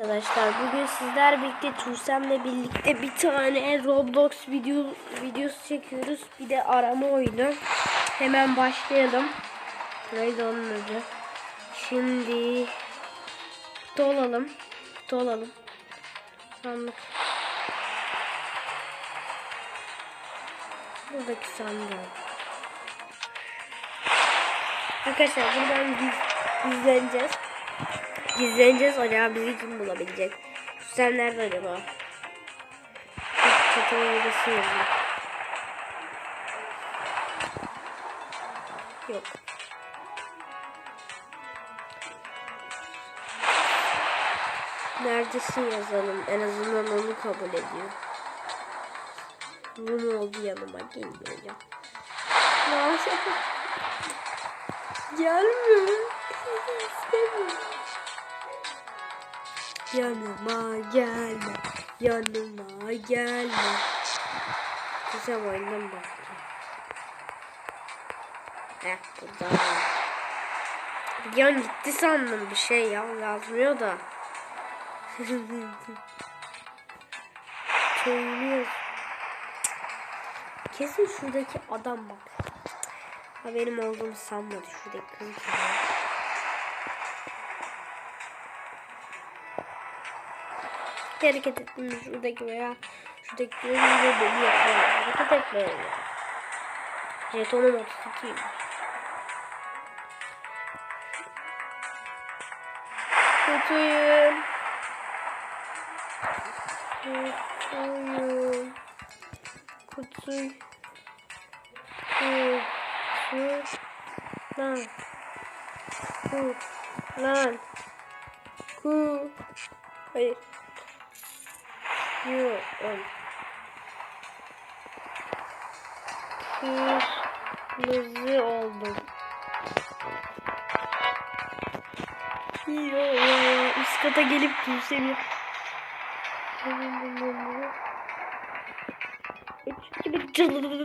Arkadaşlar bugün sizler birlikte Tursem'le birlikte bir tane Roblox video videosu çekiyoruz. Bir de arama oyunu. Hemen başlayalım. Neydi onun adı? Şimdi kutu olalım. Kutu olalım. Sandık. Buradaki sandığı. Arkadaşlar buradan giz, gizleneceğiz. Gizleneceğiz acaba bizi kim bulabilecek? Sen nerede acaba? Çatı bölgesi yazıyor. Yok. Neredesin yazalım. En azından onu kabul ediyor. Bu mu oldu yanıma gelmiyor ya. Maalesef. Gelmiyor. İstemiyorum. Yanıma gelme. Yanıma gelme. Güzel oyundan baktım. Heh burada. Bir gitti sandım bir şey ya yazmıyor da. Söylüyor. Kesin şuradaki adam bak. Ha benim olduğumu sanmadı şuradaki kız. Hareket ettim şuradaki veya şuradaki gözümle beni yakalar. Hareket etmiyorum ya. Jetonum 32'yim. Kötüyüm. Kötüyüm. Kötü. Kötü. Lan. Ku. Lan. Ku. Hayır. Yok. Kırmızı oldum. Yo üst kata gelip düşsemi. Üç gibi canlı.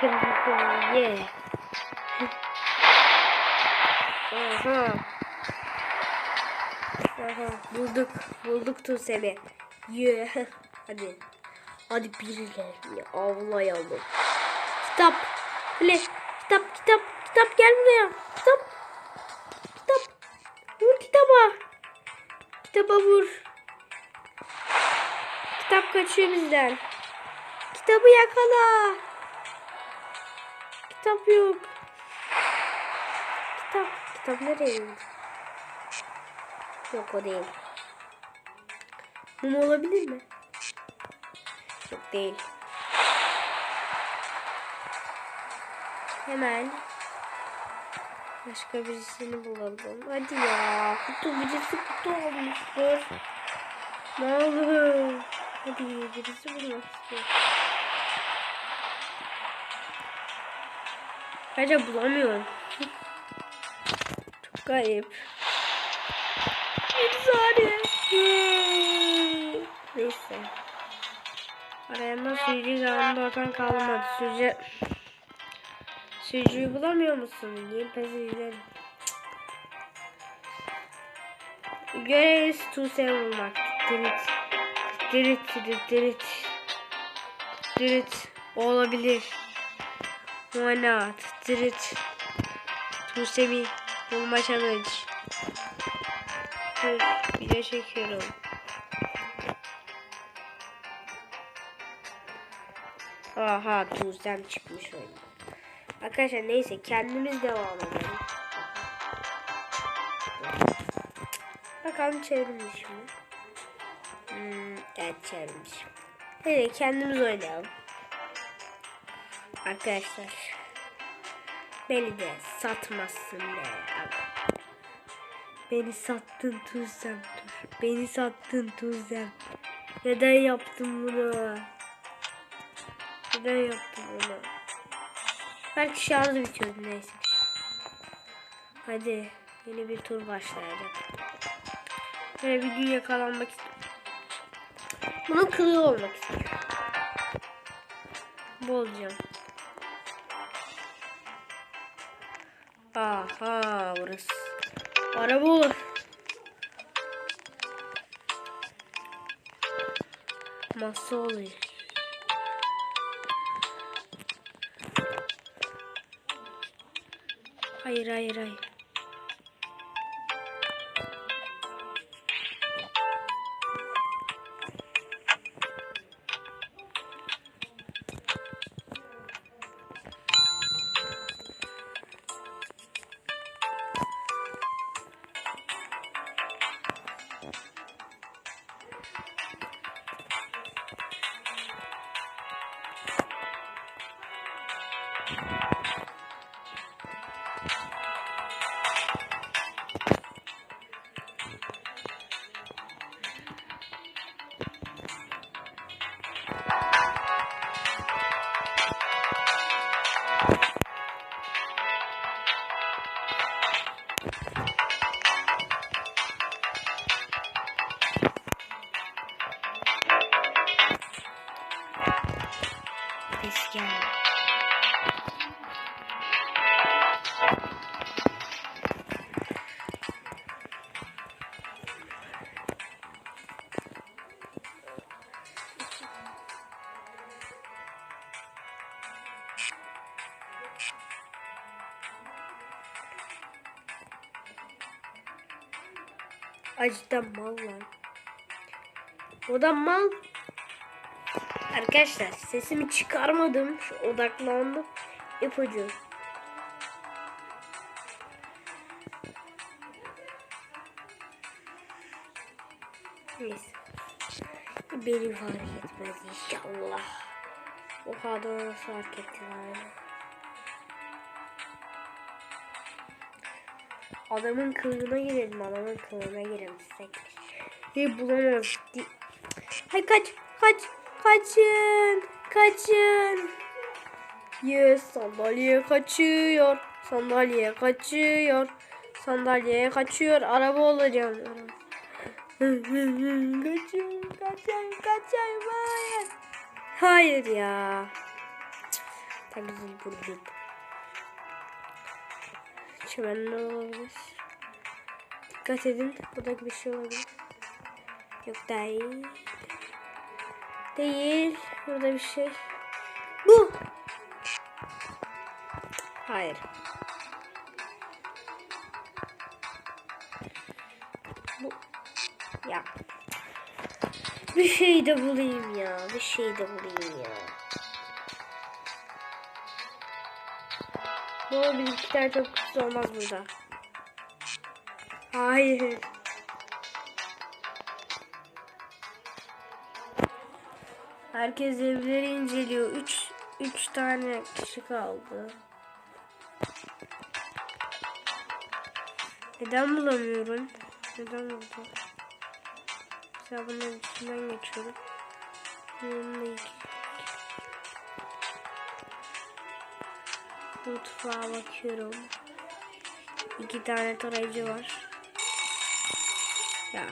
Kırmızı ye. Aha. Aha, bulduk. Bulduk Tusem'i. Yeah. Hadi. Hadi birilerini avlayalım. Kitap. Öyle. Kitap, kitap, kitap gel buraya. Kitap. Kitap. Vur kitaba. Kitaba vur. Kitap kaçıyor bizden. Kitabı yakala. Kitap yok. Kitap. Kitap nereye indi? Yok o değil. Mum olabilir mi? Yok değil. Hemen başka birisini bulalım. Hadi ya. Kutu birisi kutu olmuştur. Ne olur. Hadi birisi bulmak istiyor. Bence bulamıyorum. Çok garip. Bir saniye. Hmm. Neyse. Arayama sürücü zamanında ortadan kalmadı. Sürücü... Sürücüyü bulamıyor musun? Niye pes edelim? Görevimiz Tuğse'yi bulmak. Dirit. Dirit, dirit, dirit. Dirit. Olabilir. Why not? Dirit. Tuğse'yi bulma challenge. Dur, video çekiyorum. Aha tuzdan çıkmış oyun. Arkadaşlar neyse kendimiz devam edelim. Bakalım çevrilmiş mi? Hmm, evet çevrilmiş. Hadi kendimiz oynayalım. Arkadaşlar. Beni de satmazsın be. Beni sattın Tuzem. Beni sattın Tuzem. Neden yaptın bunu? Neden yaptın bunu? Belki şarjı bitiyordu neyse. Hadi yeni bir tur başlayacak. Böyle bir gün yakalanmak istiyorum. Bunun kılığı olmak istiyorum. Bu olacağım. Aha burası. Araba olur. Masa oluyor. Hayır hayır hayır. you. Geldik. Acıdan mal lan. O da mal. Arkadaşlar sesimi çıkarmadım. Şu odaklandım. İpucu. Neyse. Beni fark etmez inşallah. O kadar fark ettiler. Adamın kılığına girelim. Adamın kılığına girelim. Bir bulamaz. Hay kaç. Kaç. Kaçın. Kaçın. Yes sandalye kaçıyor. Sandalye kaçıyor. Sandalye kaçıyor. Araba olacağım. kaçayım, kaçayım, kaçayım. Hayır. Hayır ya. Tabii buldum. Çimen ne olabilir? Dikkat edin. Buradaki bir şey olabilir. Yok değil. Değil. Burada bir şey. Bu. Hayır. Bu. Ya. Bir şey de bulayım ya. Bir şey de bulayım ya. Ne olabilir? İki tane kutusu olmaz burada. Hayır. Herkes evleri inceliyor. Üç, üç tane kişi kaldı. Neden bulamıyorum? Neden burada? Mesela bunların içinden geçiyorum. Yanında iki. Mutfağa bakıyorum. İki tane tarayıcı var. Ya.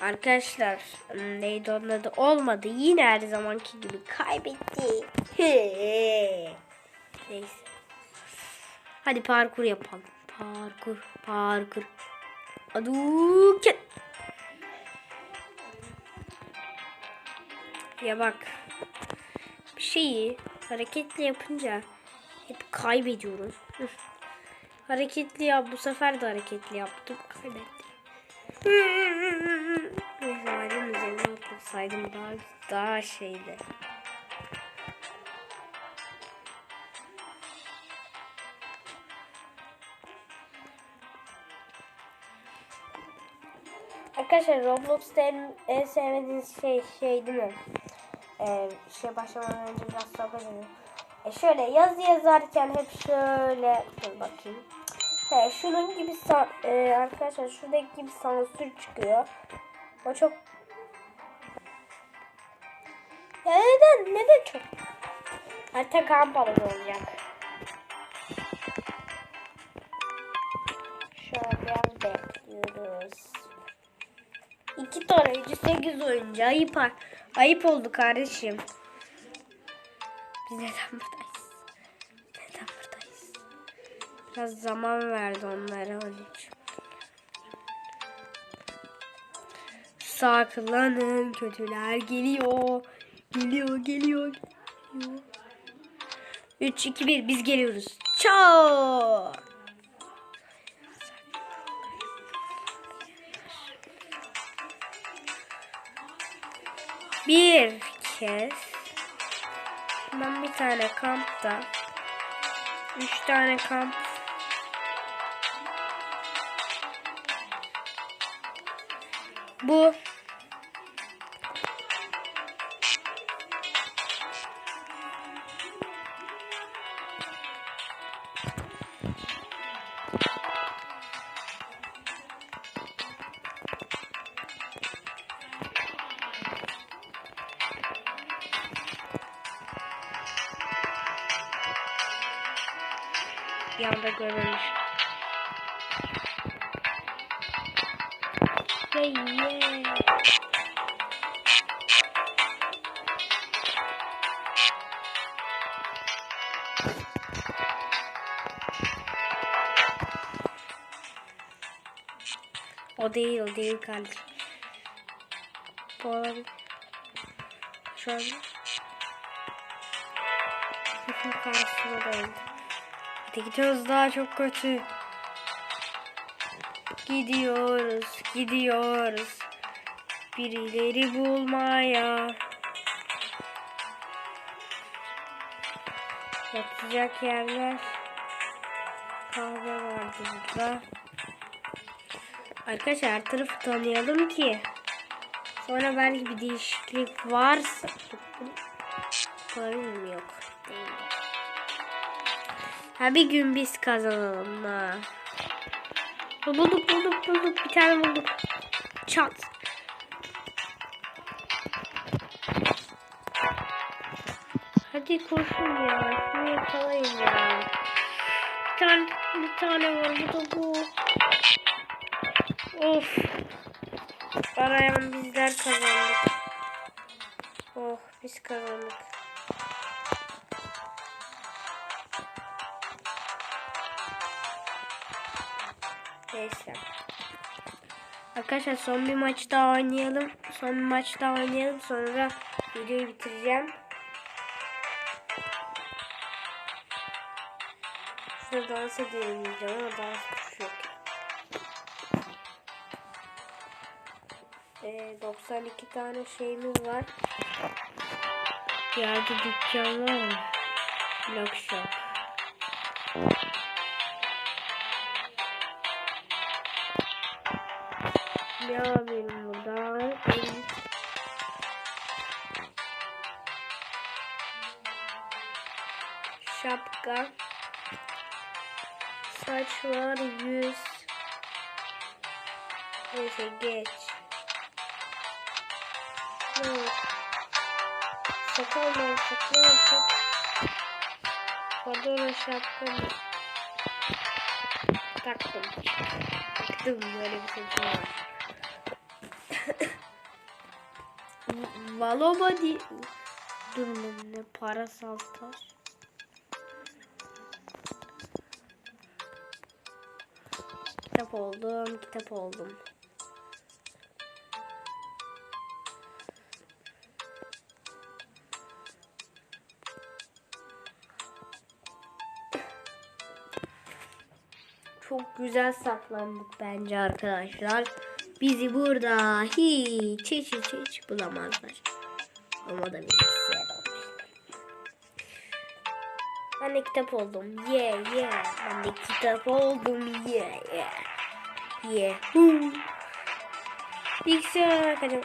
Arkadaşlar neydi onun adı olmadı. Yine her zamanki gibi kaybetti. Neyse. Hadi parkur yapalım. Parkur, parkur. Aduket. Ya bak. Bir şeyi hareketli yapınca hep kaybediyorum. Hı. hareketli ya bu sefer de hareketli yaptım. Kaybettim. Otursaydım daha, daha şeydi. Arkadaşlar Roblox'ta en, en sevmediğiniz şey şey değil mi? Ee, şey başlamadan önce biraz sohbet edelim. E şöyle yazı yazarken hep şöyle dur bakayım. He, şunun gibi e, arkadaşlar şuradaki gibi sansür çıkıyor. O çok ya neden neden çok Harita kamp alanı olacak. An biraz bekliyoruz. İki tarayıcı sekiz oyuncu. Ayıp, ayıp oldu kardeşim. Biz neden buradayız? Neden buradayız? Biraz zaman verdi onlara onun için. Saklanın kötüler geliyor. Geliyor geliyor. geliyor. 3 2 1 biz geliyoruz. Çao. Bir kez ben bir tane kampta üç tane kamp bu bir anda görmemiş. Hey yeah. O değil o değil kardeşim. Bu olabilir. Şu an Sefin karşısına da öldü. Hadi gidiyoruz daha çok kötü. Gidiyoruz, gidiyoruz. Birileri bulmaya. Yatacak yerler. Kahve vardı burada. Arkadaşlar her tarafı tanıyalım ki. Sonra belki bir değişiklik varsa. Var mı yok? Ha bir gün biz kazanalım ha. Bulduk bulduk bulduk bir tane bulduk. Çat. Hadi koşun ya. Şunu yakalayın ya. Bir tane, bir tane var bu da bu. Of. Arayan bizler kazandık. Oh biz kazandık. Neyse. Arkadaşlar son bir maç daha oynayalım. Son bir maç daha oynayalım. Sonra videoyu bitireceğim. Şurada dans edelim diyeceğim ama dans tuşu yok. Ee, 92 tane şeyimiz var. Yerde dükkan var mı? Lock shop. Şapka. Saç var yüz. Neyse geç. Ne var? Sakal mı? Sakal mı? Fedora şapka mı? Taktım. Taktım böyle bir şey var. Valobadi durumu ne parasal taş. Kitap oldum, kitap oldum. Çok güzel saklandık bence arkadaşlar. Bizi burada hiç hiç hiç, hiç bulamazlar. Ama da bilgisayar Ben de kitap oldum. Yeah yeah. Ben de kitap oldum. Yeah yeah. Yeah. Huu. Bilgisayar arkadaşım.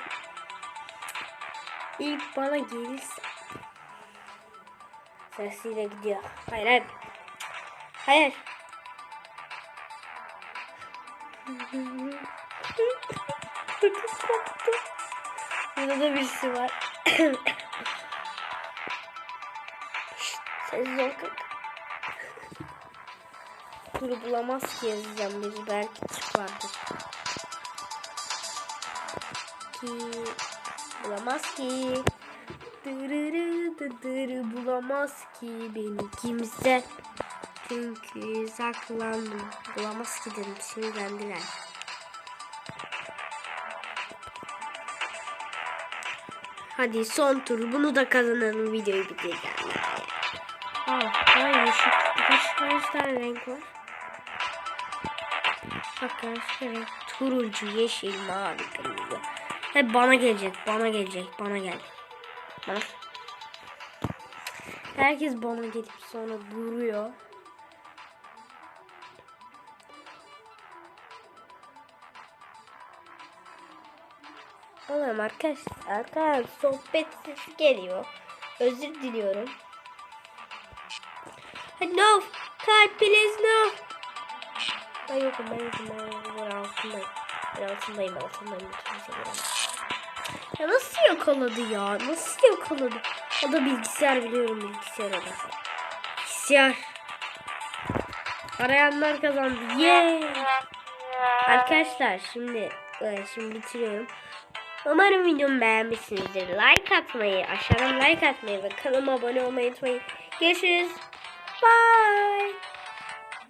İlk bana gelirse. Sesiyle gidiyor. Hayır hayır. Hayır. Burada da birisi var. Kanka. Dur bulamaz ki yazacağım biz belki çıkardır. ki. Bulamaz ki. Dırırı dıdırı bulamaz ki beni kimse. Çünkü saklandım. Bulamaz ki dedim. Sinirlendiler. Hadi son tur. Bunu da kazanalım. Videoyu bitireceğim. Ay yeşil. Kaç, kaç tane renk var? Kaç renk. Turuncu, yeşil, mavi, kırmızı. Hep bana gelecek. Bana gelecek. Bana gel. Bana. Herkes bana gelip sonra duruyor. Oğlum arkadaşlar, arkadaşlar sohbet sesi geliyor. Özür diliyorum. No, kalp please no. Ben yokum, ben yokum, ben yokum. Ben altındayım. Ben altındayım, altındayım. Kimse göremez. Ya nasıl yakaladı ya? Nasıl yakaladı? O da bilgisayar biliyorum bilgisayar o da. Bilgisayar. Arayanlar kazandı. Yeah. Arkadaşlar şimdi e, şimdi bitiriyorum. Umarım videomu beğenmişsinizdir. Like atmayı, aşağıdan like atmayı ve kanalıma abone olmayı unutmayın. Görüşürüz. Bye.